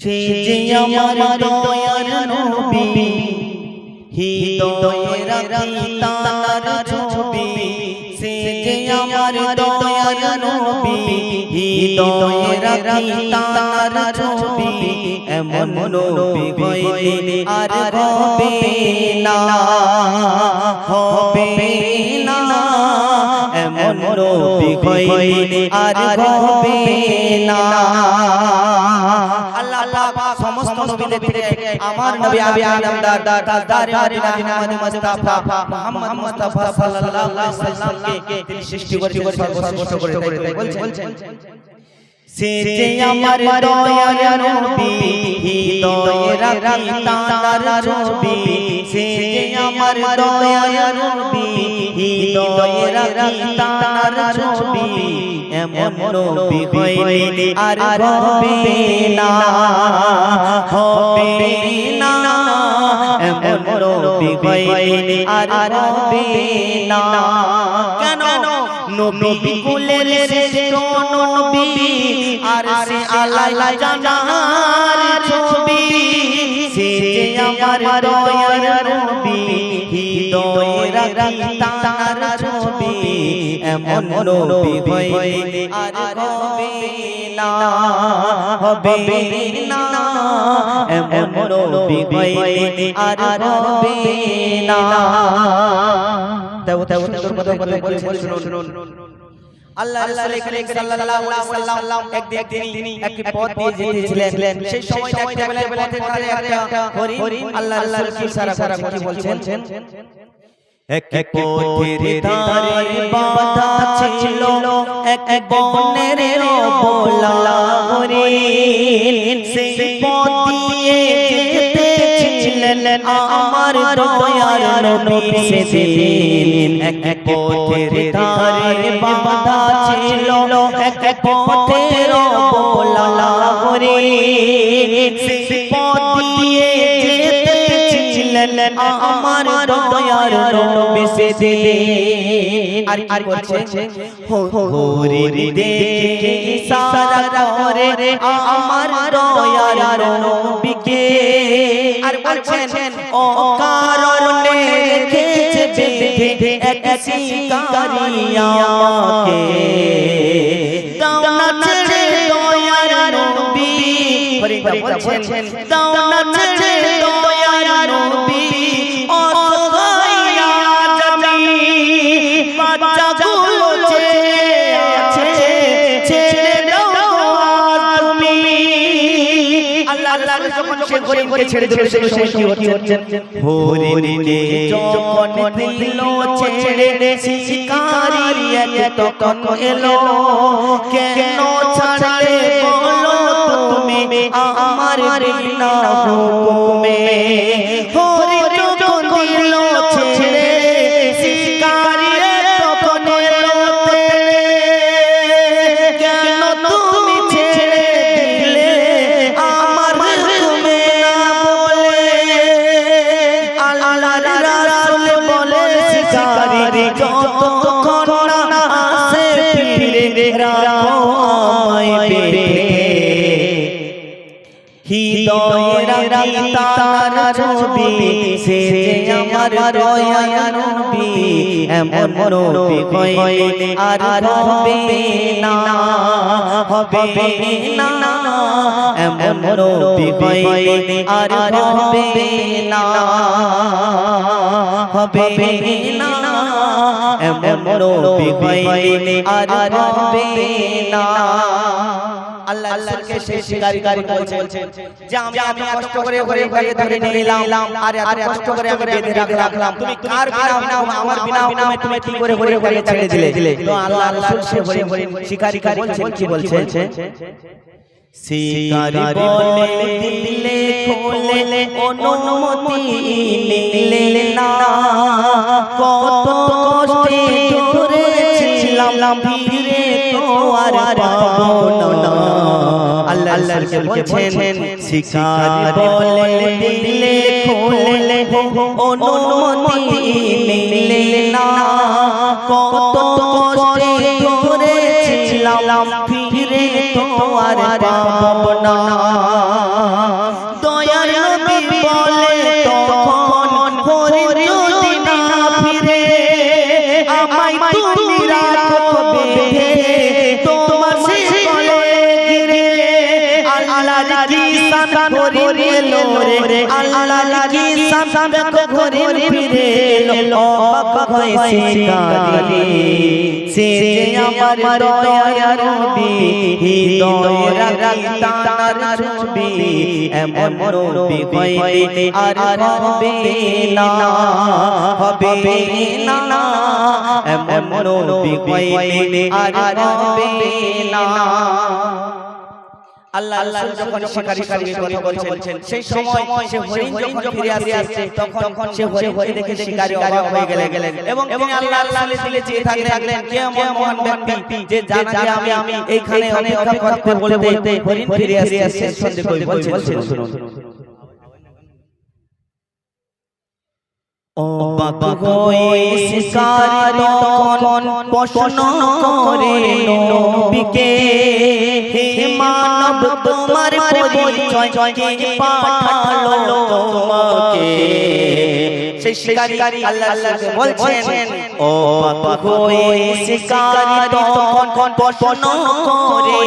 সে যে আমার দয়ার নবী হৃদয়ে রাখি তার ছবি সে যে আমার দয়ার নবী হৃদয়ে রাখি তার ছবি এমন নবী হইলে আর হবে না হবে না এমন নবী হইলে আর হবে না। আল্লাহ পাক সমস্ত নবীদের থেকে আমার নবী আবি আদম দার দার তাজদার Medina Muhammad Mustafa Muhammad Mustafa সাল্লাল্লাহু আলাইহি সাল্লামকে তিনি সৃষ্টি করেছেন সর্বশ্রেষ্ঠ করে তাই বলছেন সে যে আমার দয়ার নবী হৃদয়ে রাখি তার ছবি। আমার দয়ার নবী হৃদয়ে রাখি তার ছবি। এমন নবী হইলে আর হবে না। হবে না। এমন নবী হইলে আর হবে না। কেন? নবী কুলের শ্রেষ্ঠ নবী আর সে আল্লাহ জানার ছবি সে যে আমার দয়ার নবী হৃদয়ে রাখি তার ছবি এমন নবী হইলে আর হবে না হবে না এমন নবী হইলে আর হবে না দেও দেও তোর কথা বলছেন শুনুন আল্লাহ রাসূল করিম সাল্লাল্লাহু আলাইহি সাল্লাম একদিন তিনি একটি পথ দিয়ে যেতেছিলেন সেই সময় দেখতে পেলেন পথের ধারে একটা হরিণ আল্লাহ রাসূল কি সারা কথা কি বলছেন? এক পথের ধারে বাঁধা ছিল এক এক বনের অবলা হরিণ। সেই পথ দিয়ে যেতেছিলেন আমার দয়ার নবী সেদিন এক পথের ধারে বাঁধা ছিল। এক পথের অবলা হরিণ সেই পথ দিয়ে যেতেছিলেন আমার দয়ার নবী সেদিন। আর আর করছে? হরিণ দেখে ইশারা করে আমার দয়ার আর বলছেন ও কারণে রেখেছে বেঁধে এক শিকারিয়াকে দাও না ছেড়ে দয়ার নবী হরিণ বলছেন দাও না হরিণকে ছেড়ে দিল সেই সময় কি হচ্ছে? হরিণে যখন দিল ছেড়ে শিকারি তখন এলো। কেন ছাড়ে বলো তুমি? আমার বিনা হুকুমে। হরিণ ছবি সে যে আমার দয়ার নবী, এমন নবী হইলে আর হবে না হবে না। এমন নবী হইলে আর হবে না হবে না। এমন নবী হইলে আর হবে না। আল্লাহ আল্লাহকে সেই শিকারী গাড়ি বলছেন যে আমি আমি কষ্ট করে করে করে ধরে নিলাম আর এত কষ্ট করে আমি বেঁধে রাখলাম। তুমি কার বিনা বিনা আমার বিনা বিনা তুমি কি করে করে করে ছেড়ে দিলে? তো আল্লাহ রাসূল সে হরিণ শিকারী গাড়ি বলছেন কি বলছেন শিকারী বলে দিলে খোলে অনুমতি নিলে না। কত কষ্টে ধরেছিলাম ফিরে তো পাবো না। আল্লাহ আল্লাহকে বলছেন, শিকারী বলে দিলে খোলে অনুমতি নিলে না। কত কষ্টে ধরেছিলাম, ফিরে তো পাবো না। আল্লাহর কি শান ঘুরি এলো রে? আল্লাহর কি দেখো ঘুরি ফিরে এলো? অবাক হয়ে শিকারি সে যে আমার দয়ার নবী হৃদয় রাখি তার ছবি এমন নবী হইবে আর হবে না হবে না এমন নবী হইবে আর হবে না। আল্লাহ আল্লাহ যখন শিকারী সঙ্গে কথা বলছেন সেই সময় সে হরিণ যখন ফিরে আসছে তখন সে হরিণ দেখে শিকারী অবাক হয়ে গেলেন। এবং এবং আল্লাহ আল্লাহ দিলে চেয়ে থাকলেন কে এমন ব্যক্তি যে জানা যে আমি আমি এইখানে অপেক্ষা করতে বলতে হরিণ ফিরে আসছে। বলছেন শুনুন। অবাক হয়ে শিকার তখন প্রশ্ন করে নবীকে হে মানব তোমার পরিচয় কে পাঠালো তোমাকে? সেই শিকারী আল্লাহ বলছেন অবাক হয়ে শিকার তখন প্রশ্ন করে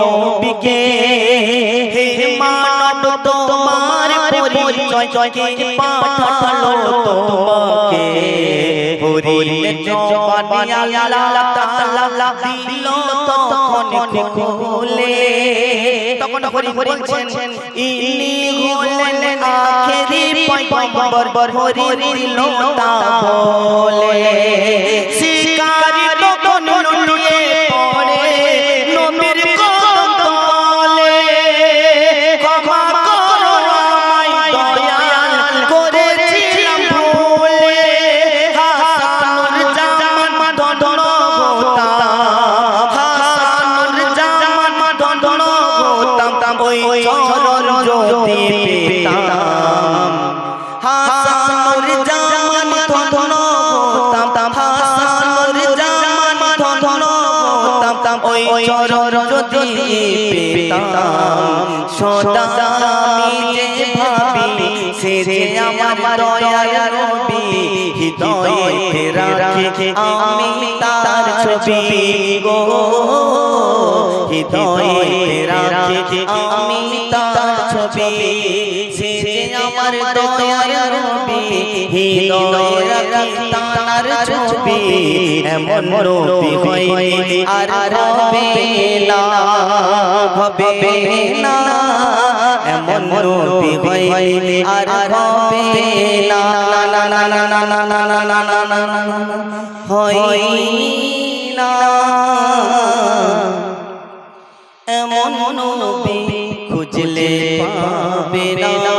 নবীকে হে মানব তোমার পরিচয় কে পাঠালো তোমাকে? হরিণের জবানি আল্লাহ তাআলা দিল তখন খুলে। তখন হরি বলছেন ইনি হলেন আখেরি পয়গম্বর হরি দিল তা বলে। শিকারি তখন জ্যোতি পেতাম, সদা যে ভাবি, সে যে আমার দয়ার নবী হৃদয়ে রাখে আমি তার ছবি গো। হৃদয়ে রাখে আমি তার ছবি আমার দয়ার ছবি, এমন নবী হইবে আর হবে হবে না। এমন আর না না না না। না না। না না না না না না না এমন নবী খুঁজলে পাবে না।